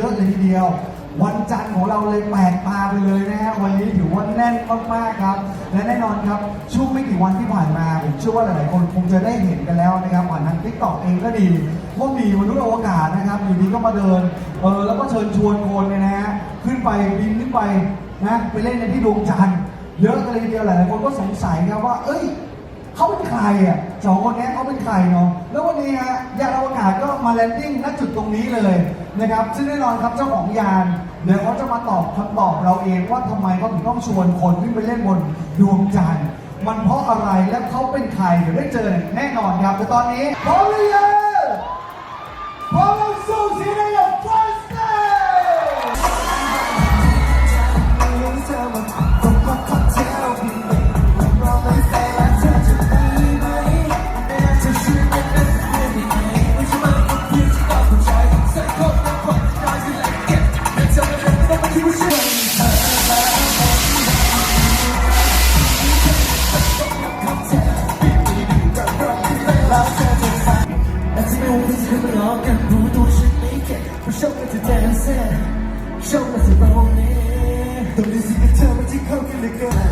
ยอะเลยทีเดียว วันจันทร์ของเราเลยแปลกตาไปเลยนะฮะวันนี้ถือว่าแน่นมากๆครับ และแน่นอนครับช่วงไม่กี่วันที่ผ่านมาผมเชื่อว่าหลายๆคนคงจะได้เห็นกันแล้วนะครับผ่านทางทิกตอกเองก็ดีว่ามีมนุษย์อวกาศนะครับอยู่ดีก็มาเดินเออแล้วก็เชิญชวนคนเนี่ยนะฮะขึ้นไปบินขึ้นไปนะไปเล่นในที่ดวงจันทร์เยอะกันเลยทีเดียวหลายๆคนก็สงสัยครับว่า เอ้ย เขาเป็นใครอะสองคนนี้เขาเป็นใครเนาะแล้ววันนี้ฮะยานอวกาศก็มาแลนดิ้งณจุดตรงนี้เลยนะครับซึ่งแน่นอนครับเจ้าของยานเดี๋ยวเขาจะมาตอบคำตอบเราเองว่าทำไมเขาถึงต้องชวนคนขึ้นไปเล่นบนดวงจันทร์มันเพราะอะไรและเขาเป็นใครเดี๋ยวได้เจอแน่นอนครับแต่ตอนนี้พร้อมหรือยัง Show me to dancing, show me to rolling. Don't listen to tell me to coke liquor.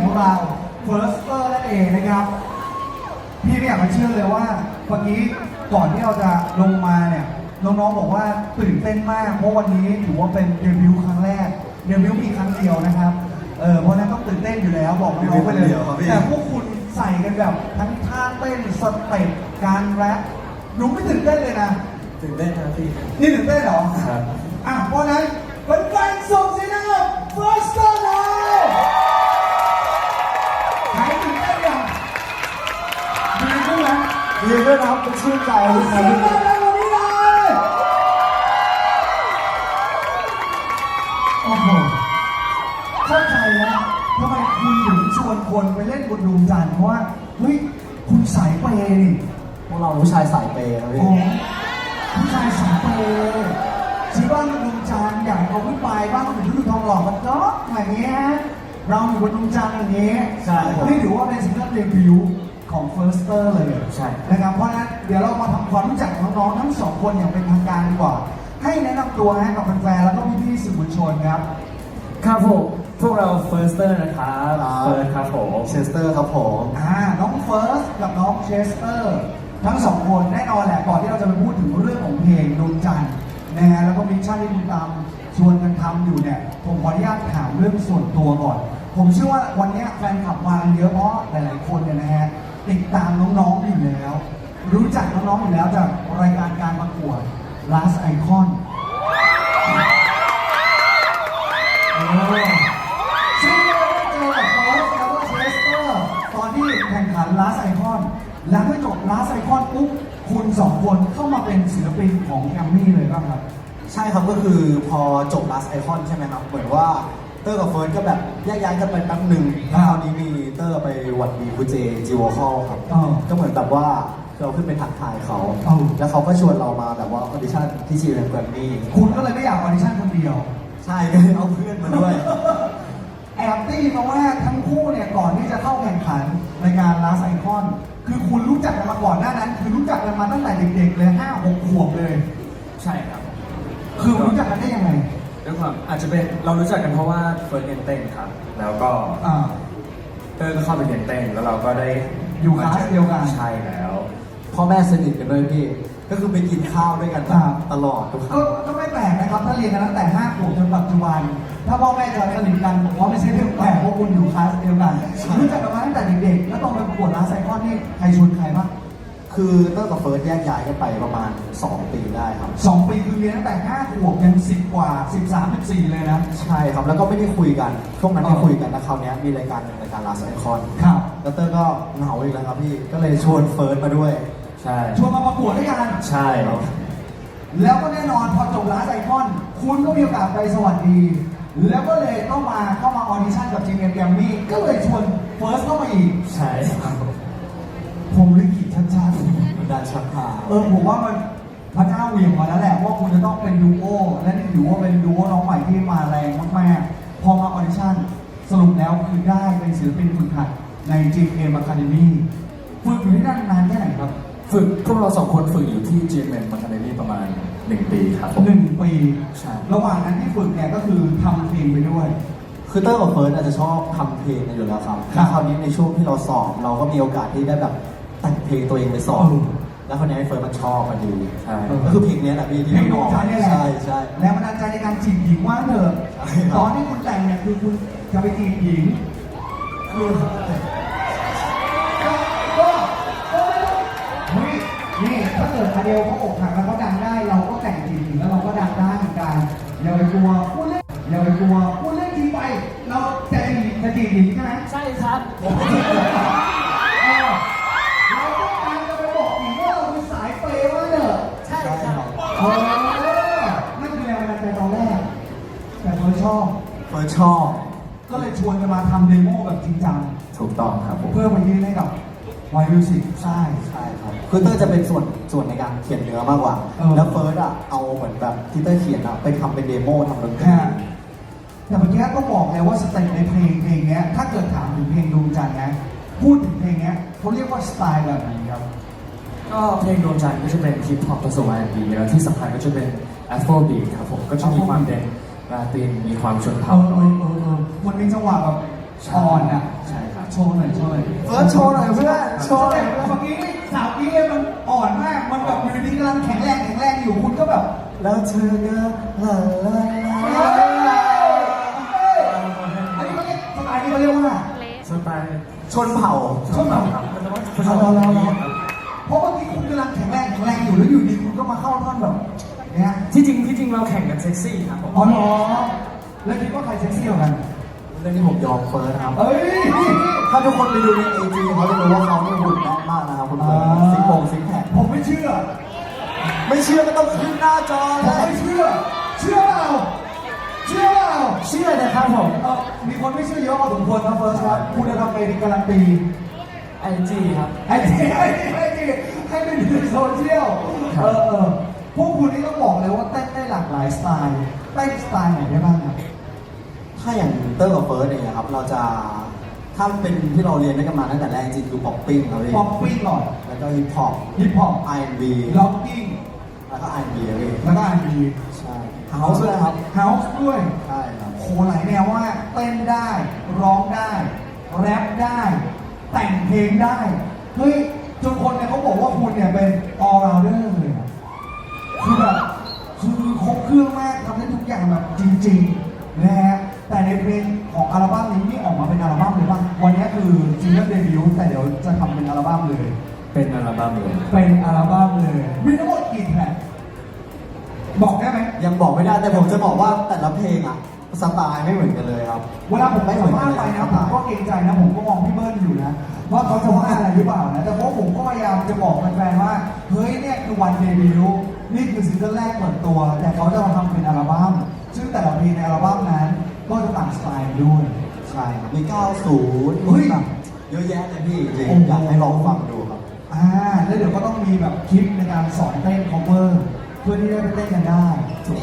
ของเราเฟิร์สเตอร์นั่นเองนะครับพี่ไม่อยากจะเชื่อเลยว่าเมื่อกี้ก่อนที่เราจะลงมาเนี่ยน้องๆบอกว่าตื่นเต้นมาก เพราะวันนี้ถือว่าเป็นเดบิวต์ครั้งแรกเดบิวต์มีครั้งเดียวนะครับเออเพราะฉะนั้นต้องตื่นเต้นอยู่แล้วบอกน้องๆไปเลยเดบิวต์ครั้งเดียวครับพี่แต่พวกคุณใส่กันแบบทั้งท่าเต้นสเต็ปการแรปหนูไม่ตื่นเต้นเลยนะตื่นเต้นนะพี่นี่ตื่นเต้นเหรอครับอะเพราะฉะนั้นเป็นแฟนส่งเสียงนะครับ first ยืนด้วยนะครับเป็นชื่นใจเลยเสีนะยงพี่ดังๆกว่านี้เลยโอ้โหเข้าใจแล้วทำไมคุณถึงชวนคนไปเล่นบนดวงจันทร์เพราะว่าเฮ้ยคุณสายเปย์นี่พวกเราผู้ชายสายเปย์ครับโอ้พี่ผู้ชายสายเปย์ซื้อบ้านบนดวงจันทร์อยากเอาขึ้นไปบ้านมันอยู่ที่ทองหล่อกันเนาะอย่างเงี้ยเราอยู่บนดวงจันทร์อย่างเงี้ยใช่ครับ นี่ถือว่าเป็นสิ่งที่เดบิวต์ ของ Firster เลยใช่นะครับเพราะฉะนั้นเดี๋ยวเรามาทำความรู้จักกับน้องๆทั้งสองคนอย่างเป็นทางการดีกว่า ให้แนะนำตัวให้กับแฟนๆแล้วก็พี่ๆสื่อมวลชนครับ ครับผมพวกเราเฟิร์สเตอร์นะครับครับ เฟิร์สครับผมเชสเตอร์ครับผม อ่าน้องเฟิร์สกับน้องเชสเตอร์ทั้งสองคนแน่นอนแหละก่อนที่เราจะไปพูดถึงเรื่องของเพลงดวงจันทร์นะฮะแล้วก็มิชชั่นที่คุณตามชวนกันทำอยู่เนี่ย ผมขออนุญาตถามเรื่องส่วนตัวก่อน ผมเชื่อว่าวันเนี้ยแฟนคลับมากันเยอะเพราะหลาย ๆ คนเนี่ยนะฮะ ติดตามน้องๆอยู่แล้ว รู้จักน้องๆอยู่แล้วจากรายการการประกวด Last Icon เออซึ่งเราได้เจอกับเฟิร์สแล้วก็เชสเตอร์ตอนที่แข่งขัน Last Icon แล้วเมื่อจบ Last Icon ปุ๊บคุณสองคนเข้ามาเป็นศิลปินของแกมมี่เลยบ้างครับ ใช่ครับก็คือพอจบ Last Icon ใช่ไหมครับเหมือนว่า เตอร์กับเฟิร์สก็แบบแยกย้ายกันไปแป๊บหนึ่งครัแล้วบคราวนี้มีเตอร์ไปหวัดดีคุณเจจีวอคอลครับ อ๋อก็เหมือนแบบว่าเราขึ้นไปทักทายเขา อ๋อ แล้วเขาก็ชวนเรามาแบบว่าออดิชั่นที่จีเอ็มแกรมมี่คุณก็เลยไม่อยากออดิชั่นคนเดียวใช่ก็เลยเอาเพื่อนมาด้วย แอบตีมาว่าทั้งคู่เนี่ยก่อนที่จะเข้าแข่งขันในงาน Last Icon คือคุณรู้จักกันมาก่อนหน้านั้น คือรู้จักกันมาตั้งแต่เด็กๆเลยห้าหกขวบเลย ใช่ครับ คือรู้จักกันได้ยังไง ด้วยความอาจจะเป็นเรารู้จักกันเพราะว่าเฟิร์สเรียนเต้นครับ แล้วก็อ่า เตอร์ก็เข้าไปเรียนเต้นแล้วเราก็ได้อยู่คลาสเดียวกัน ใช่แล้ว พ่อแม่สนิทกันด้วยพี่ ก็คือไปกินข้าวด้วยกันครับตลอดทุกครั้ก็ง ก็ไม่แปลกนะครับ ถ้าเรียนกันตั้งแต่5ขวบจนปัจจุบัน ถ้าพ่อแม่จะสนิทกันผมว่าไม่ใช่เรื่องแปลกเพราะคุณอยู่คลาสเดียวกันรู้จักกันมาตั้งแต่เด็กๆ แล้วตอนไปประกวดลาไซคอนนี่ใครชวนใครบ้าง คือเตอร์กับเฟิร์สแยกย้ายกันไปประมาณ 2 ปีได้ครับ สองปีคือเรียนตั้งแต่5ขวบยัน10กว่า13 14เลยนะ ใช่ครับ แล้วก็ไม่ได้คุยกัน ช่วงนั้นอ๋ไม่อคุยกันนะคราวเนี้ยมีรายการหนึ่งรายการ Last Icon ครับ แล้วเตอร์ก็เหงาอีกแล้วครับพี่ ก็เลยชวนเฟิร์สมาด้วยชใช่ ชวนมาประกวดด้วยกัน ใช่ครับ แล้วก็แน่นอนพอจบร้านไอคอนคุณก็มีโอกาสไปสวัสดี แล้วก็เลยต้องมาเข้ามาออดิชั่นกับ GM g r a m m y ก็เลยชวนเฟิร์สเข้ามาอีก ใช่ครับ ผมลิขิต ชัดมันดันชักพาๆเออผมว่ามันพระเจ้าเหวี่ยงมาแล้วแหละว่าคุณจะต้องเป็นดูโอและนี่ถือว่าเป็นดูโอน้องใหม่ที่มาแรงมากๆพอมาออดิชั่นสรุปแล้วคือได้เป็นศิลปินฝึกหัดใน GM Academy ฝึกอยู่ที่นั่นนานแค่ไหนครับ ฝึกพวกเราสองคนฝึกอยู่ที่ GMM Academy ประมาณ 1 ปีครับผมหนึ่งปีใช่ระหว่างนั้นที่ฝึกเนี่ยก็คือทำเพลงไปด้วยคือเตอร์กับเฟิร์สอาจจะชอบทำเพลงกันอยู่แล้วครับครับแล้วคราวนี้ในช่วงที่เราสอบเราก็มีโอกาสที่ได้แบบ แต่งเพลงตัวเองไปสอบเออแล้วคราวนี้ไอ้เฟิร์สมันชอบพอดีใช่ก็คือเพลงเนี้ยแหละพี่ที่เพลงดบวองกใจนี่แหละ ใช่ใช่ แรงบันดาลใจในการจีบหญิงว่าเถอะใช่ครับ ตอนที่คุณแต่งเนี่ยคือคุณจะไปจีบหญิงคือก็ก็ก็ไม่ต้องเฮ้ยนี่ถ้าเกิดอเดลเขาอกหักแล้วเขาดังได้ เราก็แต่งจีบหญิงแล้วเราก็ดังได้เหมือนกันอย่าไปกลัวพูดเล่นอย่าไปกลัวพูดเล่นจริงไป เราจะจีบจะจีบหญิงใช่ไหม ใช่ครับเอ เออนั่นคือแรงบันดาลใจตอนแรก แต่เฟิร์สชอบ เฟิร์สชอบ ก็เลยชวนกันมาทำเดโมแบบจริงจัง ถูกต้องครับผม เพื่อมายื่นให้กับวายมิวสิกใช่ใช่ครับคือเตอร์จะเป็นส่วนส่วนในการเขียนเนื้อมากกว่า เออ แล้วเฟิร์สอะเอาเหมือนแบบที่เตอร์เขียนอะไปทำเป็นเดโมทำดนตรีฮะแต่เมื่อกี้ก็บอกแล้วว่าสเต็ปในเพลงเพลงเนี้ย ถ้าเกิดถามถึงเพลงดวงจันทร์นะ พูดถึงเพลงเนี้ยเขาเรียกว่าสไตล์แบบไหนครับ ก็เพลงดวงจันทร์ก็จะเป็นฮิปฮอปผสม R&B แล้วที่สำคัญก็จะเป็น Afro Beat ครับผมก็จะมีความเด่นลาตินมีความชนเอเผ่าอหเอน่อยอเออเออมันมีจังหวะแบบอ่อนอะใช่ครับโชว์หน่อยโชว์หน่อยเฟิร์สโชว์หน่อยเพื่อนโชว์หน่อยเมื่อกี้สาวกี้มันอ่อนมากมันแบบอยู่ดีๆกำลังแข็งแรงแข็งแรงอยู่คุณก็แบบแล้วเธอก็ลาลาเฮ้ลายอันนี้เขาเรียกสไตล์นี้เขาเรียกว่าสไตล์ชนเผ่าชนเผ่าครับมันจะว่าเอาเราเราเรา รงอยู่แล้วอยู่ดีคุณก็มาเข้าท่อนแบบเนี้ยที่จริงที่จริงเราแข่งกันเซ็กซี่ครับผมอ๋อเหรอแล้วคิดว่าใครเซ็กซี่กว่ากัน เรื่องที่ผมยอมเฟิร์สนะครับเอ้ยถ้าทุกคนไปดูในเอจีเขาจะรู้ว่าเขาเนี่ยหุ่นแน่นมากนะครับคุณเฟิร์สซิกโปงซิกแพคผมไม่เชื่อ ไม่เชื่อก็ต้องขึ้นหน้าจอผมเลยไม่เชื่อ เชื่อเปล่าเชื่อเปล่าเชื่อนะครับผม เออมีคนไม่เชื่อเยอะพอสมควรนะเฟิร์สครับคุณจะทำเองการันตี ไอจีครับ ไอ้ที่ไอ้ที่ไอ้ที่ให้เป็นในโซเชียลเออเออพวกคุณนี่ต้องบอกเลยว่าเต้นได้หลากหลายสไตล์เต้นสไตล์ไหนได้บ้างครับ ถ้าอย่างเตอร์กับเฟิร์สเนี่ยครับ เราจะถ้าเป็นที่เราเรียนด้วยกันมาตั้งแต่แรกจริงคือป๊อปปิ้งครับพี่ป๊อปปิ้งหน่อยแล้วก็ฮิปฮอปฮิปฮอป R&B ล็อกกิ้งแล้วก็ R&B ครับพี่แล้วก็อันดีใช่เฮาส์ด้วยครับเฮาส์ด้วยใช่ครับโหหลายแนวว่าเต้นได้ร้องได้แรปได้ แต่งเพลงได้ เฮ้ยจนคนเนี่ยเขาบอกว่าคุณเนี่ยเป็น all rounder เลยอะคือแบบคือครบเครื่องมากทำได้ทุกอย่างแบบจริงๆนะฮะแต่ในเพลงของอัลบั้มนี้นี่ออกมาเป็นอัลบั้มเลยป่ะวันนี้คือซิงเกิลเดบิวต์แต่เดี๋ยวจะทำเป็นอัลบั้มเลย เป็นอัลบั้มเลยเป็นอัลบั้มเลย มีทั้งหมดกี่แผ่นบอกได้ไหมยังบอกไม่ได้แต่ผมจะบอกว่าแต่ละเพลงอะ สไตล์ไม่เหมือนกันเลยครับเวลาผมไปสัมภาษณ์ไปนะผมก็เกรงใจนะ ผมก็มองพี่เบิ้ลอยู่นะ ว่าเขาจะว่าอะไรหรือเปล่านะ แต่เพราะผมก็พยายามจะบอกแฟนๆว่า เฮ้ยเนี่ยคือวันเดบิวต์นี่คือซิงเกิลแรกเปิดตัว แต่เขาจะมาทำเป็นอัลบั้มซึ่งแต่ละเพลงในอัลบั้มนั้น ก็จะต่างสไตล์ด้วยใช่ครับมี 90เฮ้ยมีแบบเยอะแยะเลยพี่จริงโอ้โหอยากให้ลองฟังดูครับอ่าแล้วเดี๋ยวก็ต้องมีแบบคลิปในการสอนเต้น cover เพื่อที่จะไปเต้นกันได้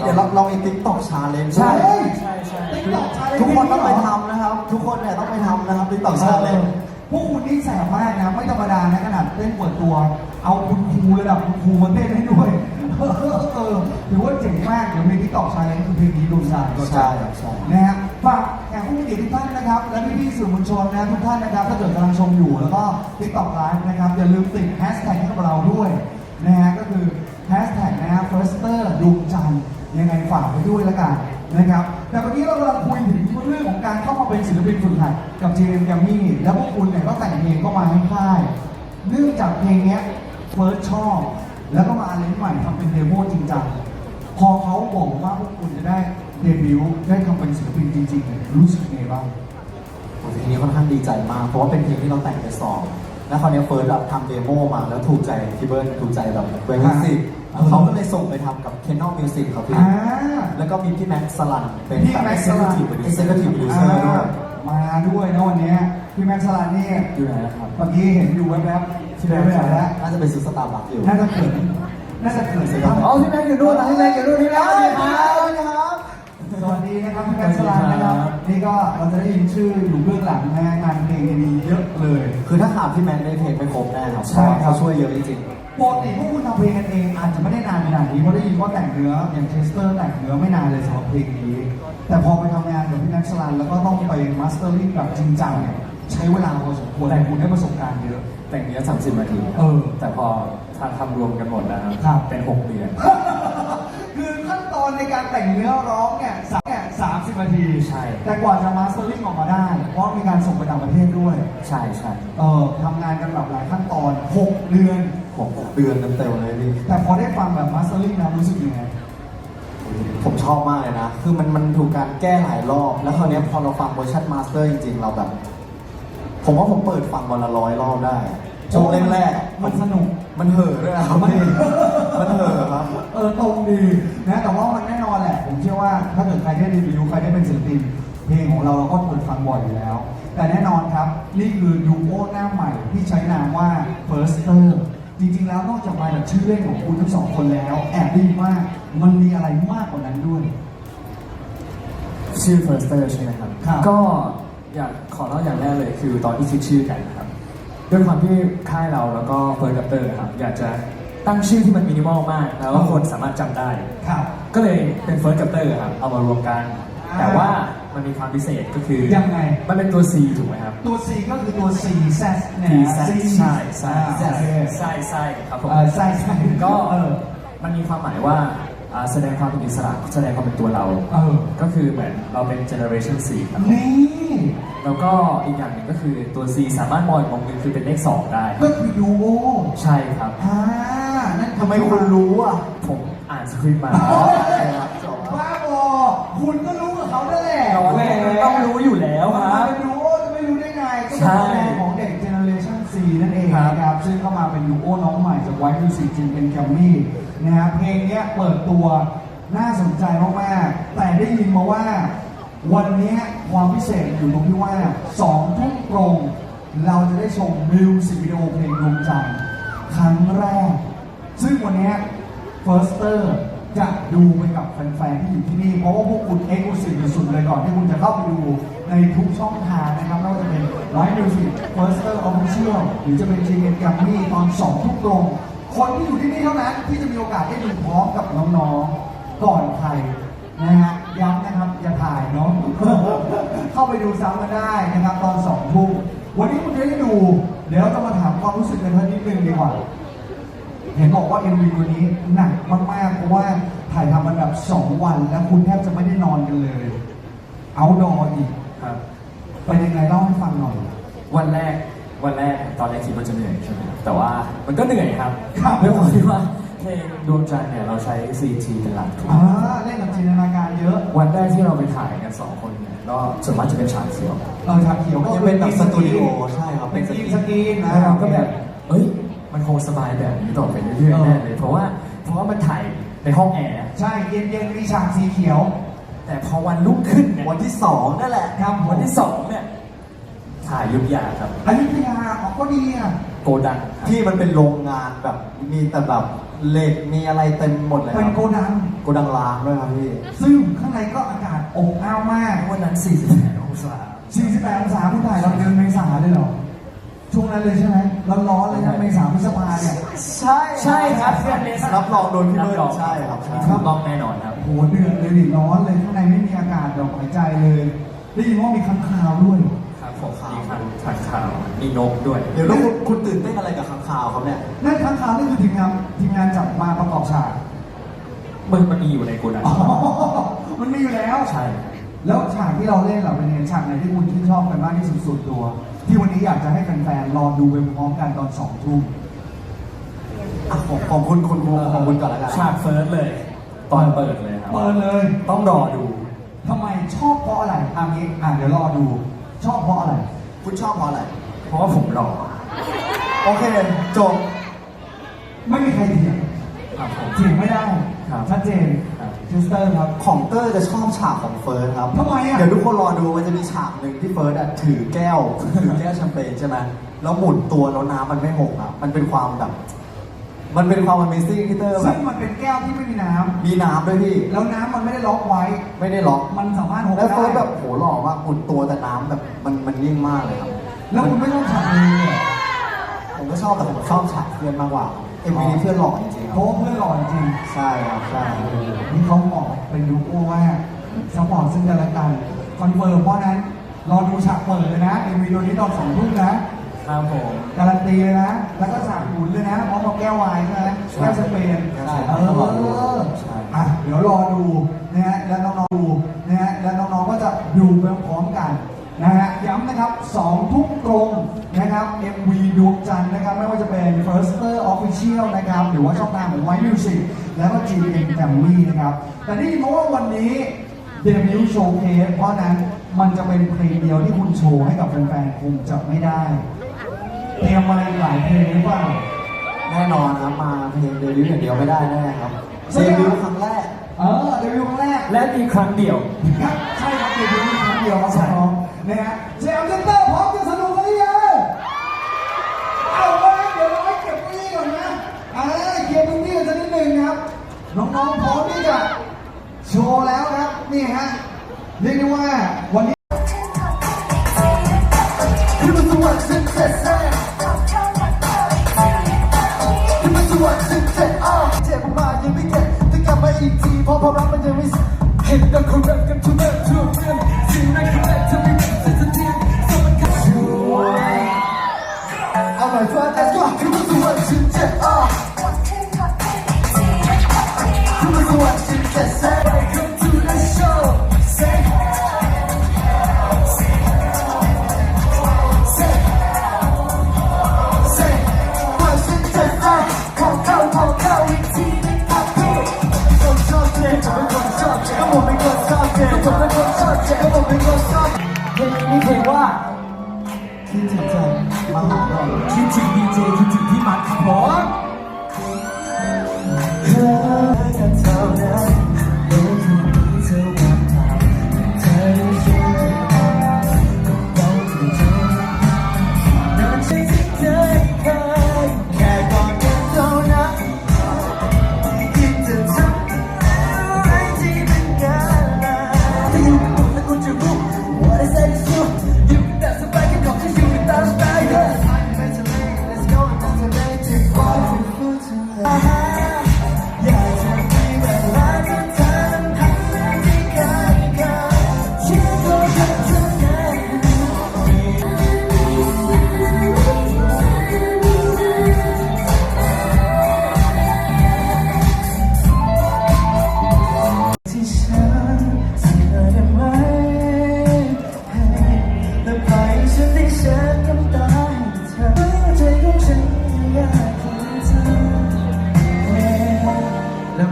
เดี๋ยวเราเรามีติ๊กต็อกชาเลนจ์ใช่ใช่ใช่ TikTok challenge ทุกคนต้องไปทำนะครับ ทุกคนเนี่ยต้องไปทำนะครับติ๊กต็อกชาเลนจ์พวกคุณนี่แสบมากนะ ไม่ธรรมดานะขนาดเต้นเปิดตัว เอาคุณครูระดับคุณครูมาเต้นให้ด้วยเออเออถือว่าเจ๋งมากเดี๋ยวเพลงที่ตอบชายคือเพลงนี้ดูสายใช่ครับใช่นะฮะฝากแขกผู้มีเกียรติทุกท่านนะครับ และพี่ๆสื่อมวลชนนะทุกท่านนะครับถ้าเกิดกำลังชมอยู่แล้วก็ติ๊กต็อกไลฟ์นะครับอย่าลืมติดแฮชแท็กให้กับเราด้วยนะฮะก็คือ แฮชแท็กนะฮะ firster ดวงจันทร์ยังไงฝากไว้ด้วยแล้วกันนะครับ แต่เมื่อกี้เรากำลังคุยถึงเรื่องของการเข้ามาเป็นศิลปินฝึกหัดกับ JM g r a m m y แล้วพวกคุณเนี่ยก็แต่งเพลงเข้ามาให้ค่าย เนื่องจากเพลงเนี้ยเฟิร์สชอบ แล้วก็มาอาเลนใหม่ทำเป็นเดโมจริงจังพอเขาบอกว่าพวกคุณจะได้เดบิวต์ได้ทำเป็นศิลปินจริงๆเนี่ยรู้สึกไงบ้างผมทีนี้ค่อนข้างดีใจมาก เพราะว่าเป็นเพลงที่เราแต่งไปสอบแล้วคราวนี้เฟิร์สแบบทำเดโมมาแล้วถูกใจพี่เบิร์ดถูกใจแบบเวมิสิกอ่ เขาก็เลยส่งไปทำกับ Canon Music ครับพี่ อ่า แล้วก็มีพี่แม็กซ์สลันเป็นพี่แม็กซ์สลัน เอ็กซ์เซคิวติฟโปรดิวเซอร์ด้วยมาด้วยนะวันนี้พี่แม็กซ์สลันนี่อยู่ไหนนะครับเมื่อกี้เห็นอยู่แวบๆที่ไหนไปไหนแล้วน่าจะไปซื้อสตาร์บัคอยู่ น่าจะเขินน่าจะเขินสิครับอ๋อพี่แม็กซ์อยู่นู่นนะพี่แม็กซ์อยู่นู่นพี่แม็กซ์อยู่นู่นสวัสดีนะครับพี่แม็กซ์สลันนะครับนี่ก็เราจะได้ยินชื่ออยู่เบื้องหลังนะงานเพลงดีๆเยอะเลย คือถ้าขาดพี่แม็กซ์ได้เพลงไม่ครบแน่ครับใช่ครับเขาช่วยเยอะจริง ปกติพวกคุณทำเพลงกันเองอาจจะไม่ได้นานขนาดนี้เพราะได้ยินว่าแต่งเนื้ออย่างเชสเตอร์แต่งเนื้อไม่นานเลยสำหรับเพลงนี้ แต่พอไปทำงานกับพี่แม็กซ์สลันแล้วก็ต้องไปมาสเตอร์ลิงแบบจริงจังเนี่ยใช้เวลาพอสมควรแต่คุณได้ประสบการณ์เยอะ แต่งเนื้อ30นาที เออ แต่พอถ้าทำรวมกันหมดแล้วครับ เป็น 6 เดือนคือขั้ นตอนในการแต่งเนื้อร้องเนี่ยสามเนี่ยสามสิบนาที ใช่ แต่กว่าจะมาสเตอร์ลิงออกมาได้ เพราะมีการส่งไปต่างประเทศด้วย ใช่ใช่เออทำงานกันแบบหลายขั้นตอน 6 เดือนๆผมเดือนเต็มๆเลยพี่แต่พอได้ฟังแบบมาสเตอร์ลิงแล้วรู้สึกยังไง ผมชอบมากเลยนะ คือมันมันถูกการแก้หลายรอบ แล้วคราวนี้พอเราฟังเวอร์ชันมาสเตอร์จริงๆ เราแบบ ผมว่าผมเปิดฟังวันละร้อยรอบได้ช่วงแรกๆมันสนุก มันเห่อะด้วยนะครับพี่มันเห่อะครับ เออตรงดีนะแต่ว่ามันแน่นอนแหละ ผมเชื่อว่าถ้าเกิดใครได้รีวิวใครได้เป็นศิลปินเพลงของเราเราก็เปิดฟังบ่อยอยู่แล้ว แต่แน่นอนครับ นี่คือดูโอหน้าใหม่ที่ใช้นามว่า Firster จริงๆแล้วนอกจากมาจากชื่อเล่นของคุณทั้งสองคนแล้ว แอบไดีมากมันมีอะไรมากกว่านั้นด้วย ชื่อ Firster ใช่ไหมครับ ครับ ก็อยากขอเล่าอย่างแรกเลยคือตอนที่คิดชื่อกันนะครับ ด้วยความที่ค่ายเราแล้วก็ First Captor ครับอยากจะตั้งชื่อที่มันมินิมอลมาก แล้วก็คนสามารถจำได้ ครับ ก็เลยเป็น First Captor ครับเอามารวมกัน อ่า แต่ว่ามันมีความพิเศษก็คือยังไง มันเป็นตัว C ถูกไหมครับตัว C ก็คือตัว C Z เนี่ยใช่ C ใช่ใช่อ่าใช่โอเคใช่ใช่ครับผมเออใช่ใช่ก็เออมันมีความหมายว่าอ่าแสดงความเป็นอิสระแสดงความเป็นตัวเรา เออก็คือเหมือนเราเป็น generation 4ครับผมนี่ แล้วก็อีกอย่างหนึ่งก็คือตัว C สามารถมองอีกมุมหนึงคือเป็นเลข2ได้ก็คือดูโอใช่ครับอ่านั่นทำไมคุณรู้อะผมอ่านสคริปต์มาอ๋อใช่ครับจบบ้าบอคุณก็รู้กับเขานั่นแหละเราแหละต้องรู้อยู่แล้วคมารับเป็นดูโอจะไม่รู้ได้ไงก็ใช่เป็นตัวแทนของเด็กเจเนอเรชัน C นั่นเองครับ นะครับ ซึ่งก็มาเป็นดูโอน้องใหม่จากไวท์มิวสิกจึงเป็นแกรมมี่นะฮะเพลงเนี้ยเปิดตัวน่าสนใจมากๆแต่ได้ยินมาว่า วันนี้ความพิเศษอยู่ตรงที่ว่าสองทุ่มตรง เราจะได้ชมมิวสิกวิดีโอเพลงดวงจันทร์ครั้งแรก ซึ่งวันนี้ย Firster จะดูไปกับแฟนๆ ที่อยู่ที่นี่ เพราะว่าพวกคุณเอ็กซ์คลูซีฟสุดเลยก่อนที่คุณจะเข้าไปดูในทุกช่องทางนะครับไม่ว่าจะเป็น Live Music Firster Official หรือจะเป็น GM g r a m m y ตอน2ทุ่มตรง คนที่อยู่ที่นี่เท่านั้นที่จะมีโอกาสได้ดูพร้อมกับน้องๆ ก่อนใครนะฮะ ย้ำนะครับ อย่าถ่ายเนาะ เข้าไปดูซ้ำกันได้นะครับ ตอน2ทุ่มวันนี้คุณจะได้ดู เดี๋ยวเราจะมาถามความรู้สึกกันเพิ่มนิดนึงดีกว่า เห็นบอกว่า MV ตัวนี้หนักมากๆเพราะว่าถ่ายทำมันแบบ2วันแล้วคุณแทบจะไม่ได้นอนกันเลย เอาดออีกครับ เป็นยังไงเล่าให้ฟังหน่อย วันแรกวันแรกตอนแรกคิดว่าจะเหนื่อยใช่ไหมครับแต่ว่ามันก็เหนื่อยครับครับด้วยความที่ว่า เพลงดวงจันทร์เนี่ยเราใช้ CT เป็นหลักถูกไหมอ่าเล่นกับจินตนาการเยอะ วันแรกที่เราไปถ่ายกันสองคนเนี่ยก็ส่วนมากจะเป็นฉากเขียวเออฉากเขียวก็จะเป็นแบบสตูดิโอใช่ครับเป็นกรีนสกรีนนะแล้วเราก็แบบเอ้ยมันคงสบายแบบนี้ต่อไปเรื่อยๆเออแน่เลยเพราะว่าเพราะว่ามันถ่ายในห้องแอร์ใช่เย็นๆมีฉากสีเขียว แต่พอวันรุ่งขึ้นเนี่ยวันที่สองนั่นแหละครับผมวันที่สองเนี่ยถ่ายยุทธยาครับอยุธยาอ๋อก็ดีอะโกดังครับที่มันเป็นโรงงานแบบมีแต่แบบ เหล็กมีอะไรเต็มหมดเลยคเป็นรับโกดัง โกดังล้างด้วยครับพี่ซึ่งข้างในก็อากาศอบอ้าวมาก วันนั้น 48องศา48องศาคุณถ่ายเราเดือนเมษาเลยเหรอ ช่วงนั้นเลยใช่ไหมร้อนๆเลยนะเมษาพฤษภาเนี่ย ใช่ใช่ครับเพื่อนเนสรับรองโดนพี่รับเบิร์รองดใช่ครับใช่ถูกต้องแน่นอนครับโหเดือดเลยดิร้อนเลยข้างในไม่มีอากาศแบบหายใจเลยได้ยินว่ามีค้างคาวด้วย ครับผมมีคันขันข่าวมีนกด้วย เดี๋ยวแล้วคุณคุณตื่นเต้นอะไรกับค้างคาวครับเนี่ย นั่นค้างคาวนี่คือทีมงานทีมงานจับมาประกอบฉากมึงมันมีอยู่ในโกดังอ๋อมันมีอยู่แล้ว ใช่ แล้วฉากที่เราเล่นเราเป็นยังไงฉากไหนที่คุณชื่นชอบกันมากที่สุดส่วนตัว ที่วันนี้อยากจะให้แฟนๆรอดูไปพร้อมกันตอนสองทุ่มอะของของคุณคุณคุณของคุณก่อนแล้วกันฉากเฟิร์สเลย ตอนเปิดเลยครับเปิดเลย ต้องรอดูทำไมชอบเพราะอะไรอันนี้อะเดี๋ยวรอดู ชอบเพราะอะไร คุณชอบเพราะอะไร เพราะว่าผมหล่อโอเคจบไม่มีใครเถียงครับผม เถียงไม่ได้ครับ ชัดเจนครับจูสเตอร์ครับ ของเตอร์จะชอบฉากของเฟิร์สครับทำไมอะเดี๋ยวทุกคนรอดูมันจะมีฉากหนึ่งที่เฟิร์สอะถือแก้ว ถือแก้วแชมเปญใช่ไหมแล้วหมุนตัวแล้วน้ำมันไม่หกอะมันเป็นความแบบ มันเป็นความ Amazing ที่เตอร์แบซึ่บงมันเป็นแก้วที่ไม่มีน้ำมีน้ำด้วยพี่ แล้วน้ำมันไม่ได้ล็อกไว้ ไม่ได้ล็อก มันสามารถหกแล้วได้เฟิร์สแบบโหหล่อมากหมุนตัวแต่น้ำแบบมันมันนิ่งมากเลยครับ แล้วคุณไม่ต้องทำเองเลยผมก็ชอบแต่ผมชอบฉากเพื่อนมากกว่าเอ็มวีนี้เพื่อนหล่อจริงๆคเพรับราะว่าเพื่อนหล่อจริงใช่ครับใช่นี่เขาเหมาะเป็นยูโก้มากสปอร์ตซึ่งกันและกันคอนเฟิร์มเพราะฉะนั้นรอดูฉากเปิดเลยนะเอ็มวีตัวนี้ตอนสองทุ่มนะ ครับผม การันตีเลยนะ แล้วก็ฉากหมุนเลยนะพร้อมกับแก้ววายใช่ไหมแก้วสเปนใช่เอต้องรอดูอใช่ อะเดี๋ยวรอดูนะฮะแล้วน้องๆดูนะฮะแล้วน้องๆก็จะดูไปพร้อมกันนะฮะย้ำนะครับ2ทุ่มตรงนะครับ MV ดวงจันทร์นะครับ ไม่ว่าจะเป็น Firster Official นะครับ หรือว่าช่องทางของ White Music แล้วก็ GM Family นะครับ แต่นี่เพราะว่าวันนี้เดบิวต์โชว์เคสเพราะฉะนั้นมันจะเป็นเพลงเดียวที่คุณโชว์ให้กับแฟนๆคงจะไม่ได้ เตรียมมาหลายเพลงหรือเปล่าแน่นอนครับมาเพลงเดบิวต์อย่างเดียวไม่ได้แน่ครับใช่เดไหมบิวต์ครั้งแรก เออเดบิวต์ครั้งแรก และมีครั้งเดียวครับใช่ครับเดบิวต์ครั้งเดียวครับใช่น้องๆนะฮะเจมส์เซนเตอร์พร้อมจะสนุกกันหรือยังเอาไว้เดี๋ยวเราให้เก็บที่ก่อนนะอ่าเคลียร์พื้นที่กันสักนิดหนึ่งครับ น้องๆพร้อมที่จะโชว์แล้วครับ นี่ฮะเรียกได้ว่าวันนี้ สิ้นเ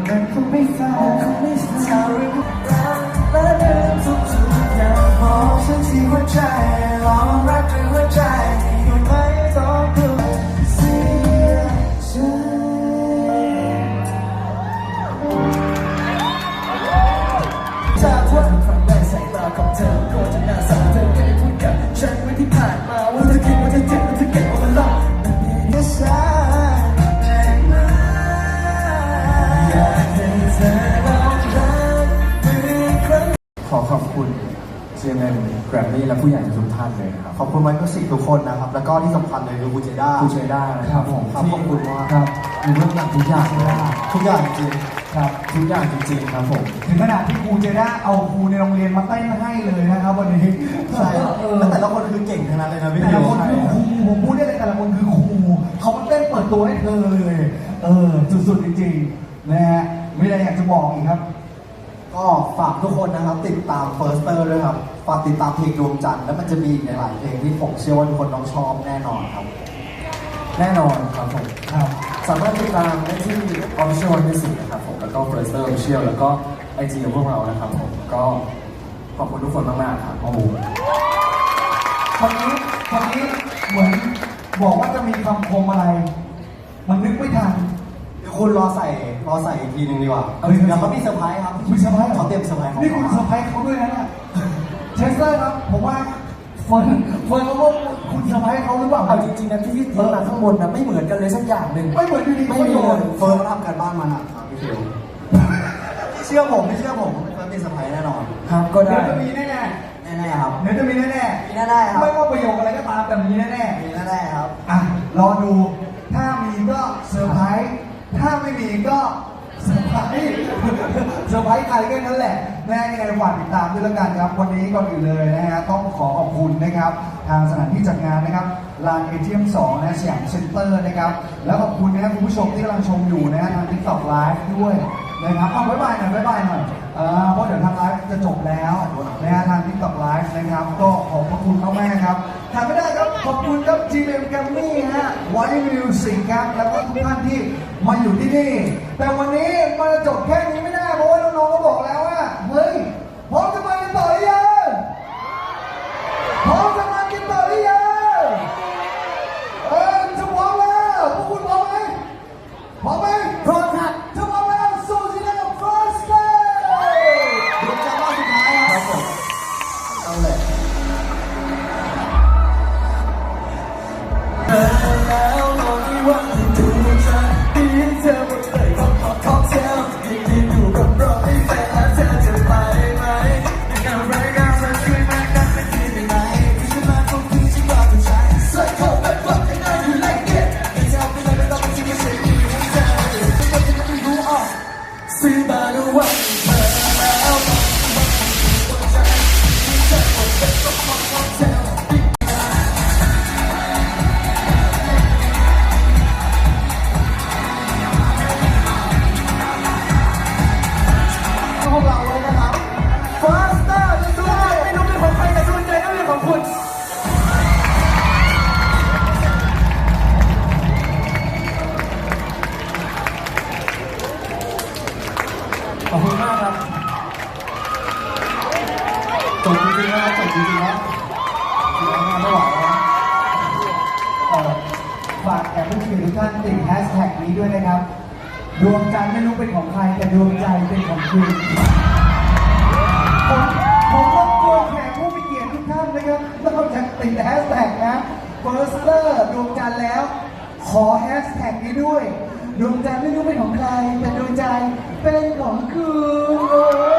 แล้วมันคงไม่ฟังคงไม่ฟัง GMM Grammy และผู้ใหญ่ทุกท่านเลยนะครับ ขอบคุณไมค์ก็สิทุกคนนะครับ แล้วก็ที่สำคัญเลยคือบูเจด้าผู้ใช้ได้นะครับผมครับขอบคุณมากครับมีเรื่องราวทุกอย่างเลยนะทุกอย่างจริงครับทุกอย่างจริงๆครับผม ถึงขนาดที่ครูเจด้าเอาครูในโรงเรียนมาเต้นให้เลยนะครับวันนี้ใช่เออ แล้วแต่ละคนคือเก่งทั้งนั้นเลยนะพี่แต่ดิละวคนคือครูผมพูดได้เลยแต่ละคนคือครูเขามาเต้นเปิดตัวให้เธอเลย เออสุดๆจริงๆนะฮะไม่ได้อยากจะบอกอีกครับ ก็ฝากทุกคนนะครับติดตาม Firster ด้วยครับ ฝากติดตามเพลงดวงจันทร์แล้วมันจะมีอีกหลายๆเพลงที่ผมเชื่อว่าทุกคนต้องชอบแน่นอนครับ แน่นอนครับผมครับสามารถติดตามได้ที่ Official Music นะครับผมแล้วก็ Firster Official แล้วก็ไอจีของพวกเรานะครับผมก็ขอบคุณทุกคนมากๆครับโอ้โหคนนี้คนนี้เหมือนบอกว่าจะมีคำคมอะไร มันนึกไม่ทันเดี๋ยวคุณรอใส่รอใส่อีกทีหนึ่งดีกว่าเฮ้ยเดี๋ยวเขามีเซอร์ไพรส์ครับมีเซอร์ไพรส์หรอ เขาเตรียมเซอร์ไพรส์ของนี่คุณเซอร์ไพรส์เขาด้วยนะเนี่ย เชสเตอร์ครับ ผมว่าเฟิร์นเฟิร์นเขาว่าคุณเซอร์ไพรส์เขาหรือเปล่าเอาจริงๆนะที่ที่ทิ้งมาข้างบนนะไม่เหมือนกันเลยสักอย่างหนึ่งไม่เหมือนอยู่ดีไม่มีเลยเฟิร์นเขาทำการบ้านมาหนักครับพี่ฟิวเชื่อผมไม่เชื่อผมเฟิร์นมีเซอร์ไพรส์แน่นอนครับก็เดี๋ได้ยวจะมีแน่แน่แน่ๆครับเดี๋ยวจะมีแน่มีแน่ๆครับไม่ว่าประโยคอะไรก็ตามแต่มีแน่แน่มีแน่ๆครับอะรอดูถ้ามีก็เซอร์ไพรส์ถ้าไม่มีก็ เซอร์ไพรส์ไพรส์ใครแค่นั้นแหละนะยังไงฝากติดตามด้วยแล้วกันครับ วันนี้ก่อนอื่นเลยนะฮะต้องขอขอบคุณนะครับ ทางสถานที่จัดงานนะครับลานเอเทียม2นะสยามเซ็นเตอร์นะครับ แล้วขอบคุณนะครับคุณผู้ชมที่กำลังชมอยู่นะฮะทาง TikTok Live ด้วย นะครับเอาบ๊ายบายหน่อยบ๊ายบายหน่อยเออเพราะเดี๋ยวทางไลฟ์จะจบแล้วนะฮะทางทิกตอกไลฟ์นะครับ ก็ขอบพระคุณมากๆครับขาดไม่ได้ครับขอบคุณครับ GM g a m m y ฮะไวมิวสิกครับแล้วก็ทุกท่านที่มาอยู่ที่นี่ แต่วันนี้มันจะจบแค่นี้ ไม่รู้เป็นของใครแต่ดวงใจเป็นของคุณผมผมรบกวนแขกผู้มีเกียรติทุกท่านนะครับนอกจากติดแฮชแท็กนะเฟิร์สเตอร์ดวงจันทร์แล้ว ขอแฮชแท็กนี้ด้วย ดวงจันทร์ไม่รู้เป็นของใครแต่ดวงใจเป็นของคุณ